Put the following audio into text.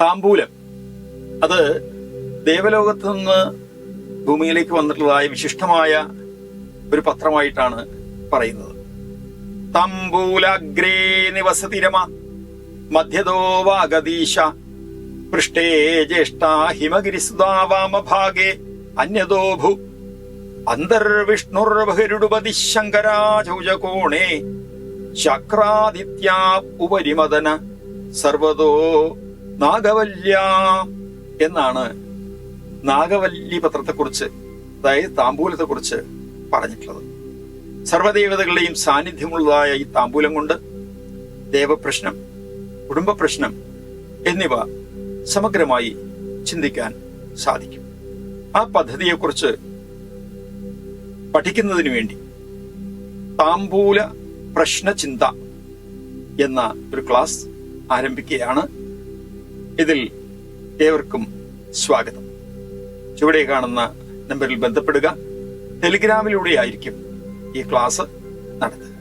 താമ്പൂലം അത് ദേവലോകത്ത് നിന്ന് ഭൂമിയിലേക്ക് വന്നിട്ടുള്ളതായ വിശിഷ്ടമായ ഒരു പത്രമായിട്ടാണ് പറയുന്നത്. തമ്പൂലഗ്രേ നിവസതിരമ മധ്യതോ വാഗതീശ പൃഷ്ടേ ജ്യേഷ്ഠ അന്യതോ ഭു അന്തർവിഷ്ണുർബഹിരുടുപതി ശങ്കരാചൗജകോണേ ശക്രാദിത്യാ ഉപരിമദന സർവതോ നാഗവല്യ എന്നാണ് നാഗവല്ലി പത്രത്തെക്കുറിച്ച് അതായത് താമ്പൂലത്തെക്കുറിച്ച് പറഞ്ഞിട്ടുള്ളത്. സർവദേവതകളുടെയും സാന്നിധ്യമുള്ളതായ ഈ താമ്പൂലം കൊണ്ട് ദേവപ്രശ്നം കുടുംബ പ്രശ്നം എന്നിവ സമഗ്രമായി ചിന്തിക്കാൻ സാധിക്കും. ആ പദ്ധതിയെക്കുറിച്ച് പഠിക്കുന്നതിന് വേണ്ടി താമ്പൂല പ്രശ്നചിന്ത എന്ന ഒരു ക്ലാസ് ആരംഭിക്കുകയാണ്. ഇതിൽ ഏവർക്കും സ്വാഗതം. ചുവടെ കാണുന്ന നമ്പറിൽ ബന്ധപ്പെടുക. ടെലിഗ്രാമിലൂടെ ആയിരിക്കും ഈ ക്ലാസ് നടത്തുക